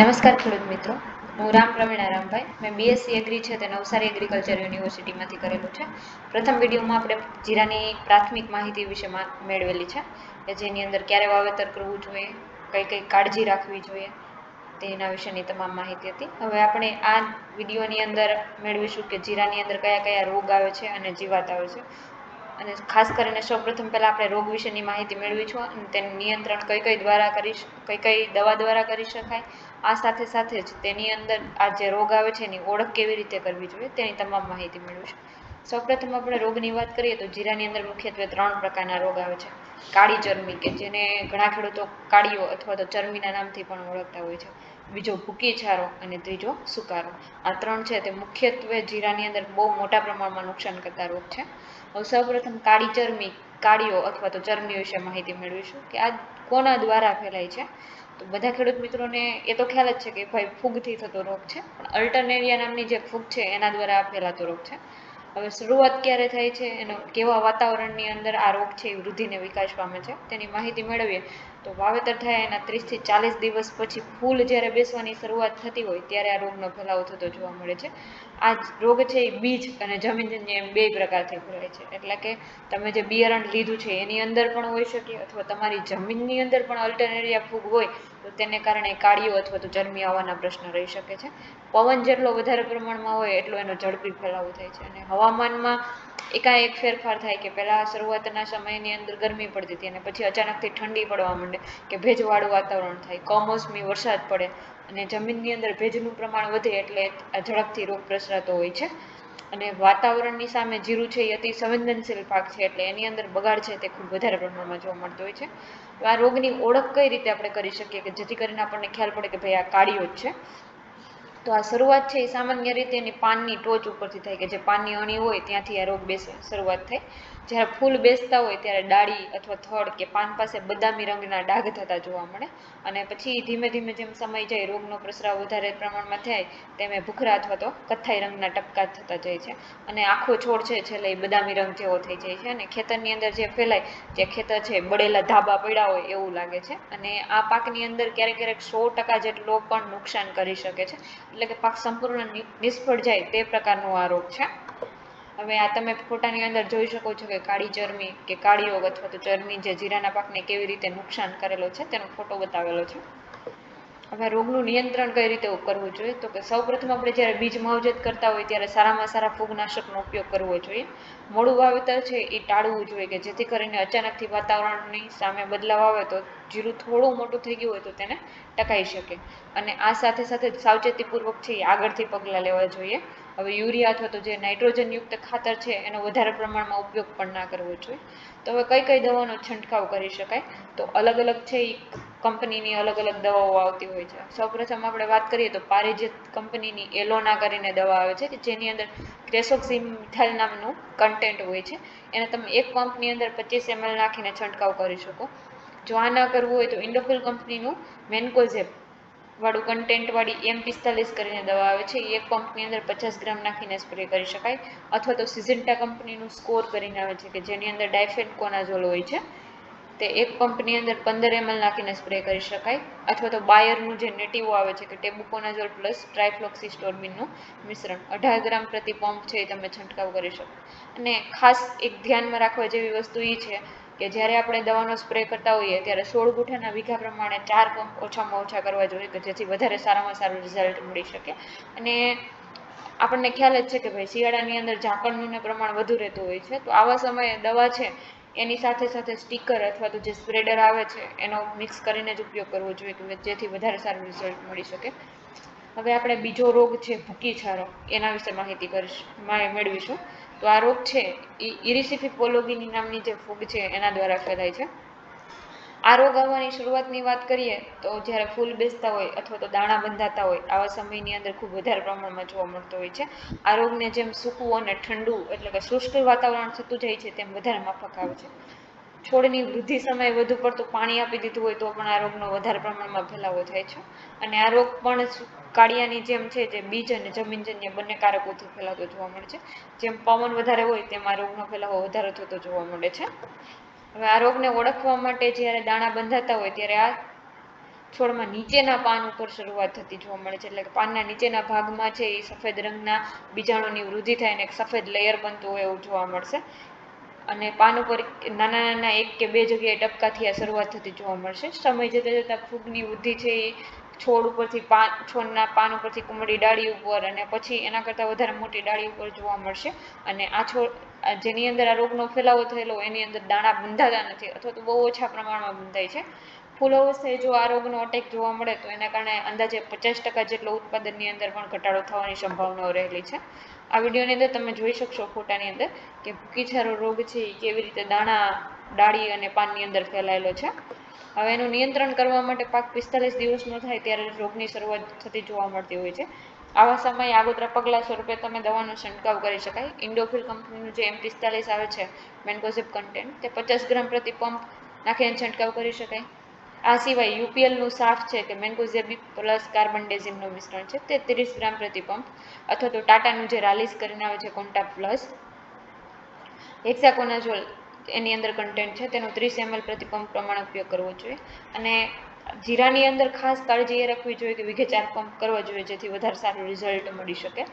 નમસ્કાર ખેડૂત મિત્રો. હું રામ પ્રવીણા રામભાઈ મેં બીએસસી એગ્રી છે તે નવસારી એગ્રીકલ્ચર યુનિવર્સિટીમાંથી કરેલું છે. પ્રથમ વિડીયોમાં આપણે જીરાની પ્રાથમિક માહિતી વિશે મેળવેલી છે કે જેની અંદર ક્યારે વાવેતર કરવું જોઈએ, કઈ કઈ કાળજી રાખવી જોઈએ, તેના વિશેની તમામ માહિતી હતી. હવે આપણે આ વિડીયોની અંદર મેળવીશું કે જીરાની અંદર કયા કયા રોગ આવે છે અને જીવાત આવે છે. અને ખાસ કરીને સૌપ્રથમ પહેલાં આપણે રોગ વિશેની માહિતી મેળવી છું અને તેનું નિયંત્રણ કઈ કઈ દ્વારા કરી કઈ કઈ દવા દ્વારા કરી શકાય, આ સાથે સાથે જ તેની અંદર આ જે રોગ આવે છે એની ઓળખ કેવી રીતે કરવી જોઈએ તેની તમામ માહિતી મેળવીશું. સૌપ્રથમ આપણે રોગની વાત કરીએ તો જીરાની અંદર મુખ્યત્વે ત્રણ પ્રકારના રોગ આવે છે. કાળી ચરમી કે જેને ઘણા ખેડૂતો કાળીઓ અથવા તો ચરમીના નામથી પણ ઓળખતા હોય છે. બીજો ભૂકી છારો અને ત્રીજો સુકારો. આ ત્રણ છે તે મુખ્યત્વે જીરાની અંદર બહુ મોટા પ્રમાણમાં નુકસાન કરતા રોગ છે. હવે સૌપ્રથમ કાળી ચરમી કાળીઓ અથવા તો ચરમી વિશે માહિતી મેળવીશું કે આ કોના દ્વારા ફેલાય છે. તો બધા ખેડૂત મિત્રોને એ તો ખ્યાલ જ છે કે ભાઈ ફૂગથી થતો રોગ છે. પણ અલ્ટરનેરિયા નામની જે ફૂગ છે એના દ્વારા ફેલાતો રોગ છે. હવે શરૂઆત ક્યારે થાય છે એનો કેવા વાતાવરણની અંદર આ રોગ છે એ વૃદ્ધિને વિકાસ પામે છે તેની માહિતી મેળવીએ. તો વાવેતર થાય એના ત્રીસથી ચાલીસ દિવસ પછી ફૂલ જ્યારે બેસવાની શરૂઆત થતી હોય ત્યારે આ રોગનો ફેલાવો થતો જોવા મળે છે. આ રોગ છે એ બીજ અને જમીનજન્ય એમ બે પ્રકારથી ફેલાય છે. એટલે કે તમે જે બિયારણ લીધું છે એની અંદર પણ હોઈ શકે અથવા તમારી જમીનની અંદર પણ અલ્ટરનેરિયા ફૂગ હોય તો તેને કારણે કાળીઓ અથવા તો ચરમી આવવાના પ્રશ્ન રહી શકે છે. પવન જેટલો વધારે પ્રમાણમાં હોય એટલો એનો ઝડપી ફેલાવો થાય છે. અને હવામાનમાં એકાએક ફેરફાર થાય કે પહેલાં શરૂઆતના સમયની અંદર ગરમી પડતી હતી અને પછી અચાનકથી ઠંડી પડવા માંડે કે ભેજવાળું વાતાવરણ થાય. કમોસમી વરસાદ પડે અને જમીનની અંદર ભેજનું પ્રમાણ વધે એટલે ઝડપથી રોગ પ્રસરાતો હોય છે. અને વાતાવરણની સામે જીરું છે એ અતિ સંવેદનશીલ પાક છે એટલે એની અંદર બગાડ છે તે ખૂબ વધારે પ્રમાણમાં જોવા મળતો હોય છે. તો આ રોગની ઓળખ કઈ રીતે આપણે કરી શકીએ કે જેથી કરીને આપણને ખ્યાલ પડે કે ભાઈ આ કાળીઓ જ છે. તો આ શરૂઆત છે એ સામાન્ય રીતે એની પાનની ટોચ ઉપરથી થાય કે જે પાનની અણી હોય ત્યાંથી આ રોગ બેસે, શરૂઆત થાય જ્યારે ફૂલ બેસતા હોય ત્યારે ડાળી અથવા થડ કે પાન પાસે બદામી રંગના ડાઘ થતા જોવા મળે. અને પછી ધીમે ધીમે જેમ સમય જાય, રોગનો પ્રસરાવ વધારે પ્રમાણમાં થાય, તેમ ભૂખરા અથવા તો કથ્થાઈ રંગના ટપકા થતા જાય છે. અને આખો છોડ છે, છેલ્લે એ બદામી રંગ જેવો થઈ જાય છે. અને ખેતરની અંદર જે ફેલાય, જે ખેતર છે, બળેલા ધાબા પડ્યા હોય એવું લાગે છે. અને આ પાકની અંદર ક્યારેક ક્યારેક સો ટકા જેટલો પણ નુકસાન કરી શકે છે. એટલે કે પાક સંપૂર્ણ નિષ્ફળ જાય તે પ્રકારનો આ રોગ છે. હવે આ તમે ફોટાની અંદર જોઈ શકો છો કે કાળી ચરમી કે કાળીઓ અથવા તો ચરમી જે જીરાના પાકને કેવી રીતે નુકસાન કરેલો છે તેનો ફોટો બતાવેલો છે. હવે રોગનું નિયંત્રણ કઈ રીતે કરવું જોઈએ? તો કે સૌપ્રથમ આપણે જ્યારે બીજ માવજત કરતા હોય ત્યારે સારામાં સારા ફૂગનાશકનો ઉપયોગ કરવો જોઈએ. મોડું વાવેતર છે એ ટાળવું જોઈએ કે જેથી કરીને અચાનકથી વાતાવરણની સામે બદલાવ આવે તો જીરું થોડું મોટું થઈ ગયું હોય તો તેને ટકાઈ શકે. અને આ સાથે સાથે સાવચેતીપૂર્વક છે એ આગળથી પગલાં લેવા જોઈએ. હવે યુરિયા અથવા તો જે નાઇટ્રોજનયુક્ત ખાતર છે એનો વધારે પ્રમાણમાં ઉપયોગ પણ ના કરવો જોઈએ. તો હવે કઈ કઈ દવાનો છંટકાવ કરી શકાય? તો અલગ અલગ છે એ કંપનીની અલગ અલગ દવાઓ આવતી હોય છે. સૌપ્રથમ આપણે વાત કરીએ તો પારિજિત કંપનીની એલોના કરીને દવા આવે છે કે જેની અંદર ક્રેસોક્સિમિથાઇલ નામનું કન્ટેન્ટ હોય છે. એને તમે એક પંપની અંદર પચીસ એમએલ નાખીને છંટકાવ કરી શકો. જો આ ના કરવું હોય તો ઇન્ડોફિલ કંપનીનું મેન્કોઝેપ વાળું કન્ટેન્ટવાળી એમ પિસ્તાલીસ કરીને દવા આવે છે. એ એક પંપની અંદર પચાસ ગ્રામ નાખીને સ્પ્રે કરી શકાય. અથવા તો સિઝન્ટા કંપનીનું સ્કોર કરીને આવે છે કે જેની અંદર ડાયફેનકોનાઝોલ હોય છે. તે એક પંપની અંદર પંદર એમએલ નાખીને સ્પ્રે કરી શકાય. અથવા તો બાયરનું જે નેટિવો આવે છે, કે ટેબુકોનાઝોલ પ્લસ ટ્રાયફ્લોક્સિસ્ટોર્બિનનું મિશ્રણ. અઢાર ગ્રામ પ્રતિ પંપ છે એ તમે છંટકાવ કરી શકો. અને ખાસ એક ધ્યાનમાં રાખવા જેવી વસ્તુ એ છે, કે જ્યારે આપણે દવાનો સ્પ્રે કરતા હોઈએ, ત્યારે સોળ ગુઠાના વીઘા પ્રમાણે ચાર પંપ ઓછામાં ઓછા કરવા જોઈએ, કે જેથી વધારે સારામાં સારું રિઝલ્ટ મળી શકે. અને આપણને ખ્યાલ જ છે કે ભાઈ શિયાળાની અંદર ઝાકળનું પ્રમાણ વધુ રહેતું હોય છે. તો આવા સમયે દવા છે એની સાથે સાથે સ્ટીકર અથવા તો જે સ્પ્રેડર આવે છે, એનો મિક્સ કરીને જ ઉપયોગ કરવો જોઈએ કે જેથી વધારે સારું રિઝલ્ટ મળી શકે. હવે આપણે બીજો રોગ છે ભૂકી છારો એના વિશે માહિતી કરીશું મેળવીશું. તો આ રોગ છે એ ઇરિસિફી પોલોગીની નામની જે ફૂગ છે, એના દ્વારા ફેલાય છે. આ રોગ આવવાની શરૂઆતની વાત કરીએ તો જ્યારે ફૂલ બેસતા હોય અથવા તો દાણા બંધાતા હોય, આવા સમયની અંદર ખૂબ વધારે પ્રમાણમાં જોવા મળતો હોય છે. આ રોગને જેમ સૂકવું અને ઠંડુ એટલે કે શુષ્ક વાતાવરણ થતું જાય છે, તેમ વધારે માફક આવે છે. છોડની વૃદ્ધિ સમયે વધુ પડતું પાણી આપી દીધું હોય તો પણ આ રોગનો વધારે પ્રમાણમાં ફેલાવો થાય છે. અને આ રોગ પણ કાળિયાની જેમ છે જે બીજ અને જમીનજન્ય બંને કારકોથી ફેલાતો જોવા મળે છે. જેમ પવન વધારે હોય તેમ આ રોગનો ફેલાવો વધારે થતો જોવા મળે છે. હવે આ રોગને ઓળખવા માટે જ્યારે દાણા બંધાતા હોય ત્યારે આ છોડમાં નીચેના પાન ઉપર શરૂઆત થતી જોવા મળે છે. એટલે કે પાનના નીચેના ભાગમાં છે એ સફેદ રંગના બીજાણુની વૃદ્ધિ થાય અને એક સફેદ લેયર બનતું હોય એવું જોવા મળશે. અને પાન ઉપર નાના નાના એક કે બે જગ્યાએ ટપકાથી આ શરૂઆત થતી જોવા મળશે. સમય જતાં જતાં ફૂગની વૃદ્ધિ છે એ છોડ ઉપરથી પાન છોડના પાન ઉપરથી કુમળી ડાળી ઉપર અને પછી એના કરતાં વધારે મોટી ડાળી ઉપર જોવા મળશે. અને આ છોડ જેની અંદર આ રોગનો ફેલાવો થયેલો એની અંદર દાણા બંધાતા નથી અથવા તો બહુ ઓછા પ્રમાણમાં બંધાય છે. ફૂલ અવસ્થાએ જો આ રોગનો અટેક જોવા મળે તો એના કારણે અંદાજે પચાસ ટકા જેટલો ઉત્પાદનની અંદર પણ ઘટાડો થવાની સંભાવનાઓ રહેલી છે. આ વિડીયોની અંદર તમે જોઈ શકશો ફોટાની અંદર કે ભૂકીછારો રોગ છે એ કેવી રીતે દાણા, ડાળી અને પાનની અંદર ફેલાયેલો છે. હવે એનું નિયંત્રણ કરવા માટે પાક પિસ્તાલીસ દિવસનો થાય ત્યારે રોગની શરૂઆત થતી જોવા મળતી હોય છે. આવા સમયે આગોતરા પગલાં સ્વરૂપે તમે દવાનો છંટકાવ કરી શકાય. ઇન્ડોફિલ કંપનીનું જે એમ પિસ્તાલીસ આવે છે મેન્કોઝિપ કન્ટેન્ટ તે પચાસ ગ્રામ પ્રતિ પંપ નાખીને છંટકાવ કરી શકાય. આ સિવાય યુપીએલનું સાફ છે કે મેન્ગોઝેબી પ્લસ કાર્બન ડેઝિમનું મિશ્રણ છે, તે ત્રીસ ગ્રામ પ્રતિ પંપ અથવા તો ટાટાનું જે રાલિસ કરીને આવે છે કોન્ટા પ્લસ હેક્સાકોનાઝોલ એની અંદર કન્ટેન્ટ છે, તેનો ત્રીસ એમએલ પ્રતિ પંપ પ્રમાણે ઉપયોગ કરવો જોઈએ. અને જીરાની અંદર ખાસ કાળજી એ રાખવી જોઈએ કે વીઘે ચાર પંપ કરવા જોઈએ, જેથી વધારે સારું રિઝલ્ટ મળી શકે.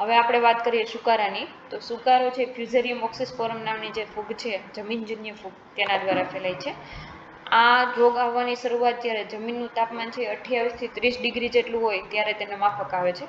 હવે આપણે વાત કરીએ સુકારાની. તો સુકારો છે ફ્યુઝેરિયમ ઓક્સિસ્પોરમ નામની જે ફૂગ છે, જમીનજન્ય ફૂગ, તેના દ્વારા ફેલાય છે. આ રોગ આવવાની શરૂઆત જ્યારે જમીનનું તાપમાન છે અઠ્યાવીસથી ત્રીસ ડિગ્રી જેટલું હોય, ત્યારે તેને માફક આવે છે.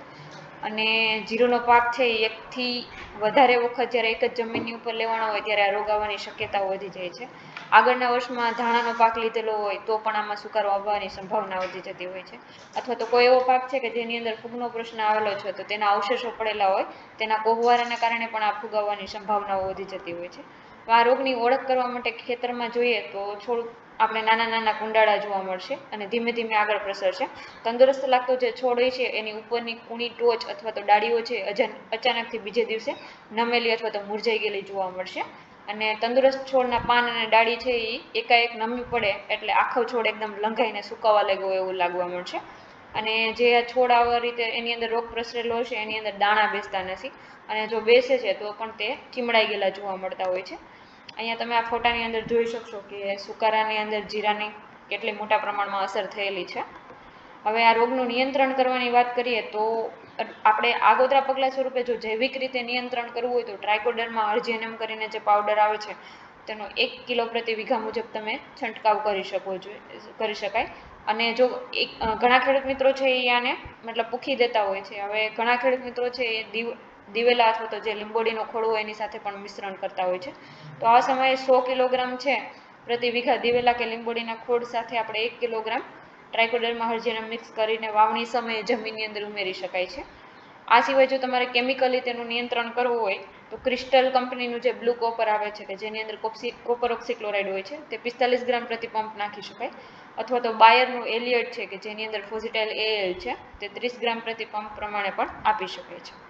અને જીરુનો પાક છે એકથી વધારે વખત જ્યારે એક જ જમીનની ઉપર લેવાનો હોય ત્યારે આ રોગ આવવાની શક્યતાઓ વધી જાય છે. આગળના વર્ષમાં ધાણાનો પાક લીધેલો હોય તો પણ આમાં સુકારો આવવાની સંભાવના વધી જતી હોય છે. અથવા તો કોઈ એવો પાક છે કે જેની અંદર ફૂગનો પ્રશ્ન આવેલો છે તો તેના અવશેષો પડેલા હોય, તેના કોહવારાના કારણે પણ આ ફૂગ આવવાની સંભાવનાઓ વધી જતી હોય છે. તો આ રોગની ઓળખ કરવા માટે ખેતરમાં જોઈએ તો છોડ આપણે નાના નાના કુંડાળા જોવા મળશે અને ધીમે ધીમે આગળ પ્રસરશે. તંદુરસ્ત લાગતો જે છોડ હોય છે, એની ઉપરની કૂણી ટોચ અથવા તો ડાળીઓ છે અચાનકથી બીજે દિવસે નમેલી અથવા તો મુરઝાઈ ગયેલી જોવા મળશે. અને તંદુરસ્ત છોડના પાન અને ડાળી છે એ એકાએક નમી પડે એટલે આખો છોડ એકદમ લંઘાઈને સુકાવા લાગ્યો એવું લાગવા મળશે. અને જે છોડ આવા રીતે એની અંદર રોગ પ્રસરેલો હશે, એની અંદર દાણા બેસતા નથી. અને જો બેસે છે, તો પણ તે ચીમડાઈ ગયેલા જોવા મળતા હોય છે. અહીંયા તમે આ ફોટાની અંદર જોઈ શકશો કે સુકારાની અંદર જીરાની કેટલી મોટા પ્રમાણમાં અસર થયેલી છે. હવે આ રોગનું નિયંત્રણ કરવાની વાત કરીએ તો આપણે આગોતરા પગલાં સ્વરૂપે જો જૈવિક રીતે નિયંત્રણ કરવું હોય તો ટ્રાયકોડરમાં અર્જેનમ કરીને જે પાવડર આવે છે, તેનો એક કિલો પ્રતિ વીઘા મુજબ તમે છંટકાવ કરી શકો છો, કરી શકાય. અને જો એક, ઘણા ખેડૂત મિત્રો છે એ આને મતલબ પૂખી દેતા હોય છે. હવે ઘણા ખેડૂત મિત્રો છે એ દીવ દિવેલા અથવા તો જે લીંબોડીનો ખોળો એની સાથે પણ મિશ્રણ કરતા હોય છે. તો આ સમયે સો કિલોગ્રામ છે પ્રતિ વીઘા દિવેલા કે લીંબોડીના ખોળ સાથે આપણે એક કિલોગ્રામ ટ્રાયકોડરમાં હરજેનમ મિક્સ કરીને વાવણી સમયે જમીનની અંદર ઉમેરી શકાય છે. આ સિવાય જો તમારે કેમિકલી તેનું નિયંત્રણ કરવું હોય, તો ક્રિસ્ટલ કંપનીનું જે બ્લુ કોપર આવે છે કે જેની અંદર કોપ્સી, કોપર ઓક્સિક્લોરાઇડ હોય છે, તે પિસ્તાલીસ ગ્રામ પ્રતિ પંપ નાખી શકાય. અથવા તો બાયરનું એલિયટ છે કે જેની અંદર ફોઝિટાઇલ એએલ છે, તે ત્રીસ ગ્રામ પ્રતિ પંપ પ્રમાણે પણ આપી શકે છે.